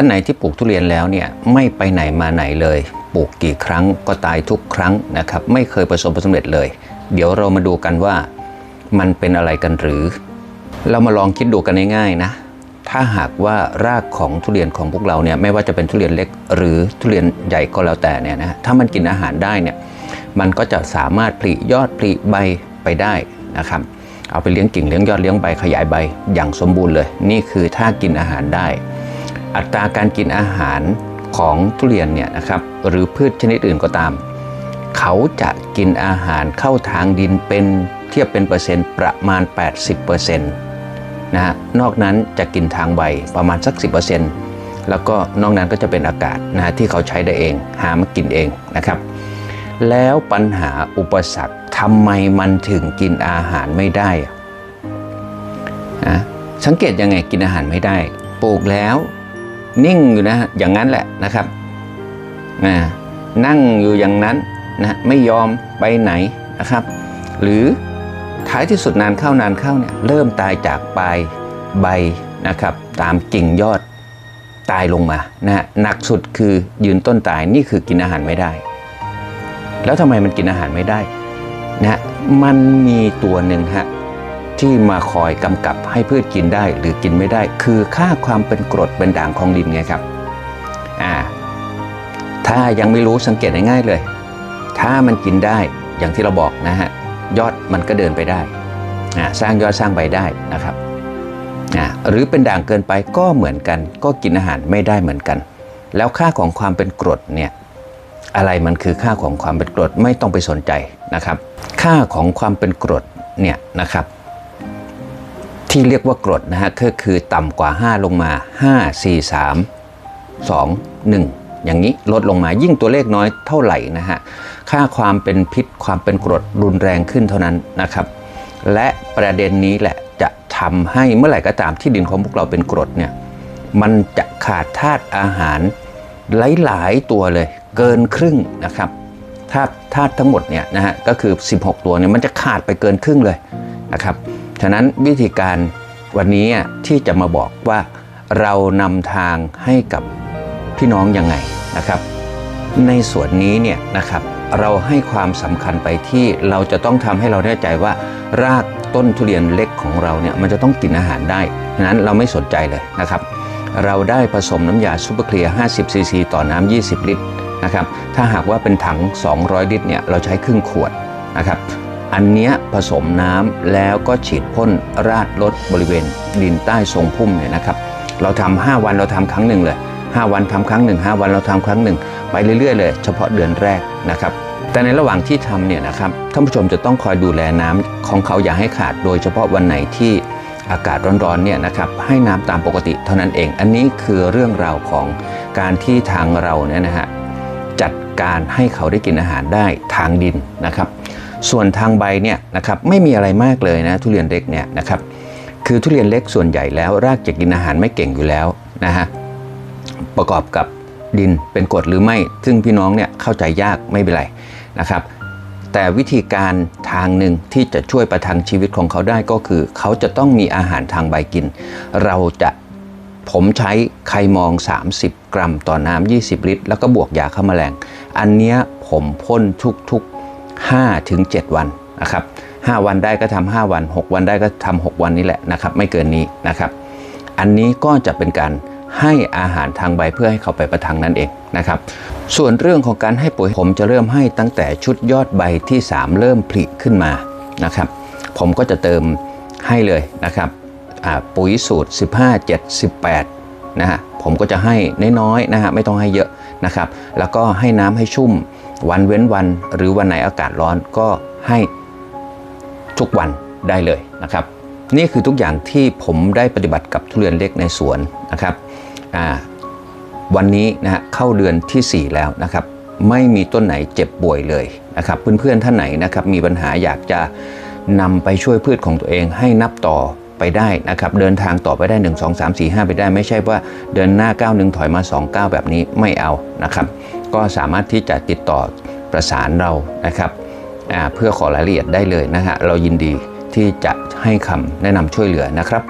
ท่านไหนที่ปลูกทุเรียนแล้วเนี่ยไม่ไปไหนมาไหนเลย ปลูกกี่ครั้งก็ตายทุกครั้งนะครับไม่เคยประสบผลสำเร็จเลย เดี๋ยวเรามาดูกันว่ามันเป็นอะไรกันหรือ เรามาลองคิดดูกันง่ายๆนะถ้าหากว่ารากของทุเรียนของพวกเราเนี่ยไม่ว่าจะเป็นทุเรียนเล็กหรือทุเรียนใหญ่ก็แล้วแต่เนี่ยนะถ้ามันกินอาหารได้เนี่ยมันก็จะสามารถผลิยอดผลิใบไปได้นะครับเอาไปเลี้ยงกิ่งเลี้ยงยอดเลี้ยงใบขยายใบอย่างสมบูรณ์เลย นี่คือถ้ากินอาหารได้ อัตราการกินอาหารของทุเรียนเนี่ยนะครับหรือพืชชนิดอื่นก็ตาม เขาจะกินอาหารเข้าทางดินเป็นเทียบเป็นเปอร์เซ็นต์ประมาณ 80%นะฮะนอกนั้นจะกินทางใบประมาณสัก 10%แล้วก็นอกนั้นก็จะเป็นอากาศนะฮะที่เขาใช้ได้เองหามากินเองนะครับแล้วปัญหาอุปสรรคทำไมมันถึงกินอาหารไม่ได้นะสังเกตยังไงกินอาหารไม่ได้ ปลูกแล้ว นิ่งอยู่นะฮะอย่างนั้นแหละนะครับนั่งอยู่อย่างนั้นนะไม่ยอมไปไหนนะครับ หรือท้ายที่สุดนานเข้านานเข้าเนี่ยเริ่มตายจากปลายใบนะครับ ตามกิ่งยอดตายลงมานะฮะหนักสุดคือยืนต้นตายนี่คือกินอาหารไม่ได้ แล้วทำไมมันกินอาหารไม่ได้นะฮะมันมีตัวหนึ่งฮะ ที่มาคอยกำกับให้พืชกินได้หรือกินไม่ได้ คือค่าความเป็นกรดเป็นด่างของดินไงครับอ่าถ้ายังไม่รู้สังเกตง่ายๆเลย ถ้ามันกินได้อย่างที่เราบอกนะฮะยอดมันก็เดินไปได้อ่าสร้างยอดสร้างใบได้นะครับอ่าหรือเป็นด่างเกินไปก็เหมือนกัน ก็กินอาหารไม่ได้เหมือนกัน แล้วค่าของความเป็นกรดเนี่ยอะไรมันคือค่าของความเป็นกรดไม่ต้องไปสนใจนะครับ ค่าของความเป็นกรดเนี่ยนะครับ ที่เรียกว่ากรดนะฮะก็คือต่ำกว่า 5 ลงมา 5 4 3 2 1 อย่างนี้ลดลงมายิ่งตัวเลขน้อยเท่าไหร่นะฮะค่าความเป็นพิษความเป็นกรดรุนแรงขึ้นเท่านั้นนะครับ และประเด็นนี้แหละจะทำให้เมื่อไหร่ก็ตามที่ดินของพวกเราเป็นกรดเนี่ยมันจะขาดธาตุอาหารหลาย ๆ ตัวเลยเกินครึ่งนะครับธาตุธาตุทั้งหมดเนี่ยนะฮะก็คือ 16 ตัวเนี่ยมันจะขาดไปเกินครึ่งเลยนะครับ ฉะนั้นวิธีการวันนี้ที่จะมาบอกว่าเรานำทางให้กับพี่น้องยังไงนะครับ ในส่วนนี้เนี่ยนะครับเราให้ความสำคัญไปที่เราจะต้องทำให้เราแน่ใจว่า รากต้นทุเรียนเล็กของเราเนี่ยมันจะต้องกินอาหารได้ฉะนั้นเราไม่สนใจเลยนะครับ เราได้ผสมน้ำยาซูเปอร์เคลียร์50ซีซีต่อน้ำ20 ลิตรนะครับถ้าหากว่าเป็นถัง 200 ลิตรเนี่ยเราใช้ครึ่งขวดนะครับ อันเนี้ยผสมน้ำแล้วก็ฉีดพ่นราดลดบริเวณดินใต้ทรงพุ่มเนี่ยนะครับ เราทำ5วันเราทำครั้งหนึ่งเลย 5 วันทำครั้งหนึ่ง5วันเราทำครั้งหนึ่งไปเรื่อยๆ เลย เฉพาะเดือนแรกนะครับแต่ในระหว่างที่ทำเนี่ยนะครับท่านผู้ชมจะต้องคอยดูแลน้ำของเขาอย่าให้ขาด โดยเฉพาะวันไหนที่อากาศร้อนๆเนี่ยนะครับให้น้ำตามปกติเท่านั้นเอง อันนี้คือเรื่องราวของการที่ทางเราเนี่ยนะฮะจัดการให้เขาได้กินอาหารได้ทางดินนะครับ ส่วนทางใบเนี่ยนะครับไม่มีอะไรมากเลยนะทุเรียนเล็กเนี่ยนะครับคือทุเรียนเล็กส่วนใหญ่แล้วรากจะกินอาหารไม่เก่งอยู่แล้วนะฮะประกอบกับดินเป็นกรดหรือไม่ ซึ่งพี่น้องเนี่ยเข้าใจยากไม่เป็นไรนะครับ แต่วิธีการทางหนึ่งที่จะช่วยประทังชีวิตของเขาได้ก็คือ เขาจะต้องมีอาหารทางใบกิน เราจะผมใช้ไคมอง 30 กรัมต่อน้ำ20 ลิตร แล้วก็บวกยาฆ่าแมลง อันเนี้ยผมพ่นทุกๆ 5ถึง7วันนะครับ5วันได้ก็ทำ5วัน 6 วันได้ก็ทำ6วันนี้แหละนะครับ ไม่เกินนี้นะครับ อันนี้ก็จะเป็นการให้อาหารทางใบเพื่อให้เขาไปประทังนั่นเองนะครับ ส่วนเรื่องของการให้ปุ๋ยผมจะเริ่มให้ตั้งแต่ชุดยอดใบที่ 3 เริ่มผลิขึ้นมานะครับ ผมก็จะเติมให้เลยนะครับปุ๋ยสูตร 15 7 18นะฮะผมก็จะให้น้อยๆนะฮะไม่ต้องให้เยอะนะครับ แล้วก็ให้น้ำให้ชุ่ม วันเว้นวันหรือวันไหนอากาศร้อนก็ให้ทุกวันได้เลยนะครับ นี่คือทุกอย่างที่ผมได้ปฏิบัติกับทุเรียนเล็กในสวนนะครับวันนี้นะฮะเข้าเดือนทีสี่ 4 แล้วนะครับ ไม่มีต้นไหนเจ็บป่วยเลยนะครับเพื่อนๆท่านไหนนะครับมีปัญหาอยากจะนำไปช่วยพืชของตัวเองให้นับต่อไปได้นะครับเดินทางต่อไปได้ 1 2 3 4 5 ไปได้ ไม่ใช่ว่าเดินหน้าก้าหนึ่งถอยมา2ก้าแบบนี้ไม่เอานะครับ ก็สามารถที่จะติดต่อประสานเรานะครับเพื่อขอรายละเอียดได้เลยนะฮะเรายินดีที่จะให้คำแนะนำช่วยเหลือนะครับ